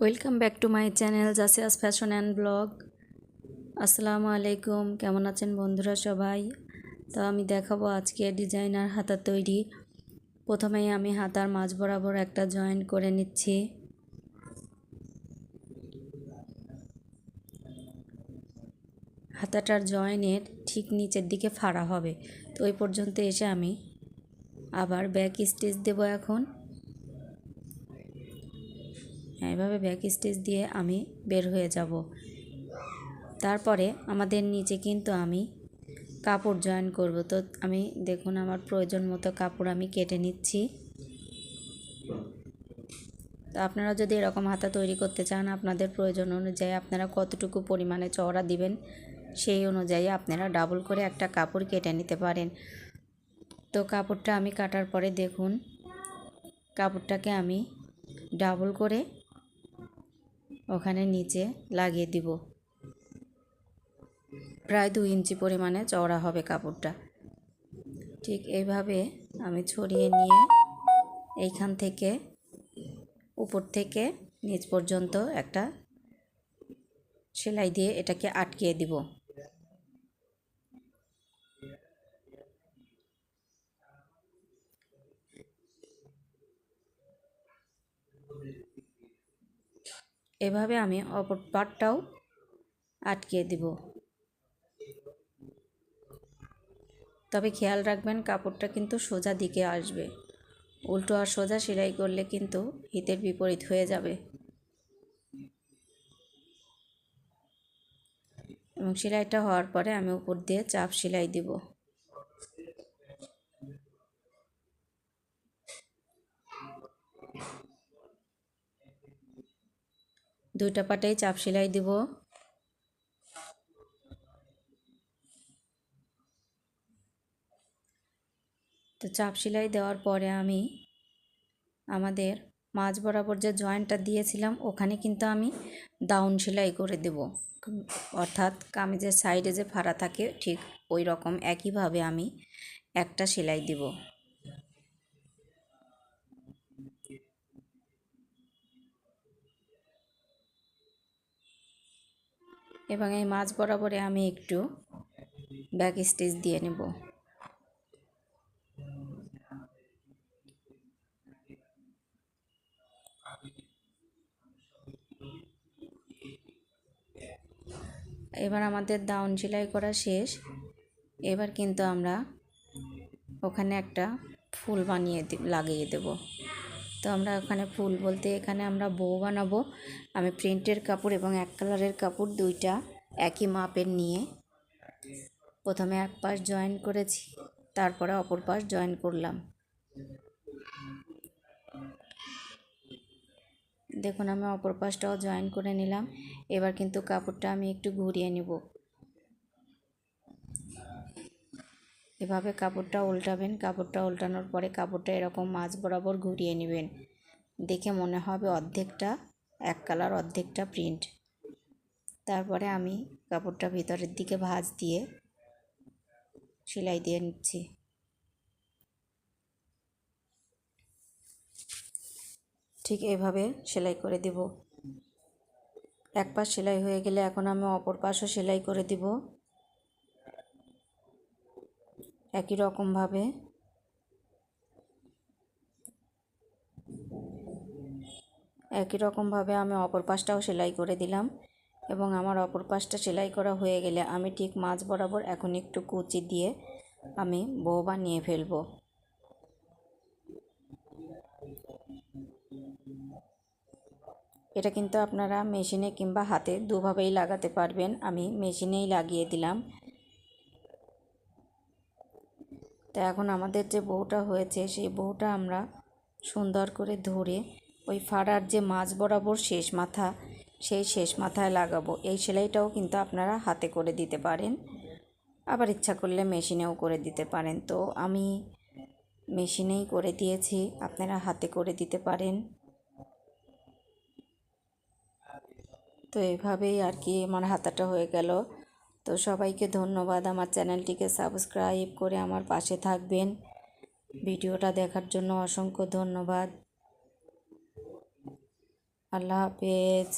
Welcome back to my channel জাসিয়াস fashion and blog আসসালামু আলাইকুম কেমন আছেন বন্ধুরা সবাই? তো আমি দেখাবো আজকে ডিজাইনার হাতা তৈরি। প্রথমেই আমি হাতার মাঝ বরাবর একটা জয়েন করে নিচ্ছি। হাতাটার জয়েনের ঠিক নিচের দিকে ফাড়া হবে। তো ওই পর্যন্ত এসে আমি আবার ব্যাক স্টিচ দেবো এখন। এভাবে ব্যাক স্টিচ দিয়ে আমি বের হয়ে যাব। তারপরে আমাদের নিচে কিন্তু আমি কাপড় জয়েন করব। তো আমি দেখুন আমার প্রয়োজন মতো কাপড় আমি কেটে নিচ্ছি। তো আপনারা যদি এরকম হাতা তৈরি করতে চান, আপনাদের প্রয়োজন অনুযায়ী আপনারা কতটুকু পরিমাণে চওড়া দিবেন সেই অনুযায়ী আপনারা ডাবল করে একটা কাপড় কেটে নিতে পারেন। তো কাপড়টা আমি কাটার পরে দেখুন, কাপড়টাকে আমি ডাবল করে ওখানে নিচে লাগিয়ে দিব। প্রায় দু ইঞ্চি পরিমাণে চওড়া হবে কাপড়টা। ঠিক এইভাবে আমি ছড়িয়ে নিয়ে এইখান থেকে উপর থেকে নিচ পর্যন্ত একটা সেলাই দিয়ে এটাকে আটকিয়ে দিব। এভাবে আমি অপর পাটটাও আটকে দিব। তবে খেয়াল রাখবেন, কাপড়টা কিন্তু সোজা দিকে আসবে। উল্টো আর সোজা সেলাই করলে কিন্তু হিতের বিপরীত হয়ে যাবে। এবং সেলাইটা হওয়ার পরে আমি উপর দিয়ে চাপ সেলাই দিব। দুইটা পাটেই চাপ সেলাই দিব। তো চাপ সেলাই দেওয়ার পরে আমি আমাদের মাঝ বরাবর যে জয়েন্টটা দিয়েছিলাম, ওখানে কিন্তু আমি ডাউন সেলাই করে দেব। অর্থাৎ কামিজের সাইডে যে ফাড়া থাকে, ঠিক ওই রকম একইভাবে আমি একটা সেলাই দিব। এবং এই মাঝ বরাবরে আমি একটু ব্যাক স্টিচ দিয়ে নেব। এবার আমাদের দাউন সেলাই করা শেষ। এবার কিন্তু আমরা ওখানে একটা ফুল বানিয়ে লাগিয়ে দেব। তো আমরা ওখানে ফুল বলতে এখানে আমরা বউ বানাবো। আমি প্রিন্টের কাপড় এবং এক কালারের কাপড় দুইটা একই মাপের নিয়ে প্রথমে এক পাশ জয়েন করেছি, তারপরে অপর পাশ জয়েন করলাম। দেখুন, আমি অপর পাশটাও জয়েন করে নিলাম। এবার কিন্তু কাপড়টা আমি একটু ঘুরিয়ে নেব। এভাবে কাপড়টা উল্টাবেন, কাপড়টা উল্টানোর পরে কাপড়টা এরকম মাছ বরাবর ঘুরিয়ে নেবেন। দেখে মনে হবে অর্ধেকটা এক কালার, অর্ধেকটা প্রিন্ট। তারপরে আমি কাপড়টা ভিতরের দিকে ভাঁজ দিয়ে সেলাই দিয়ে নিচ্ছি। ঠিক এভাবে সেলাই করে দিব। এক পাশ সেলাই হয়ে গেলে এখন আমি অপর পাশও সেলাই করে দিব। একই রকমভাবে একই রকমভাবে আমি অপর পাশটাও সেলাই করে দিলাম এবং আমার অপর পাশটা সেলাই করা হয়ে গেলে আমি ঠিক মাঝ বরাবর এখন একটু কুচি দিয়ে আমি বউ বানিয়ে ফেলব। এটা কিন্তু আপনারা মেশিনে কিংবা হাতে দুভাবেই লাগাতে পারবেন। আমি মেশিনেই লাগিয়ে দিলাম। তো এখন আমাদের যে বউটা হয়েছে, সেই বউটা আমরা সুন্দর করে ধরে ওই ফাড়ার যে মাছ বরাবর শেষ মাথা, সেই শেষ মাথায় লাগাবো। এই সেলাইটাও কিন্তু আপনারা হাতে করে দিতে পারেন। আবার ইচ্ছা করলে মেশিনেও করে দিতে পারেন। তো আমি মেশিনেই করে দিয়েছি, আপনারা হাতে করে দিতে পারেন। তো এভাবেই আর কি আমার হাতাটা হয়ে গেল। তো সবাইকে ধন্যবাদ আমার চ্যানেলটিকে সাবস্ক্রাইব করে আমার পাশে থাকবেন। ভিডিওটা দেখার জন্য অসংখ্য ধন্যবাদ। আল্লাহ হাফেজ।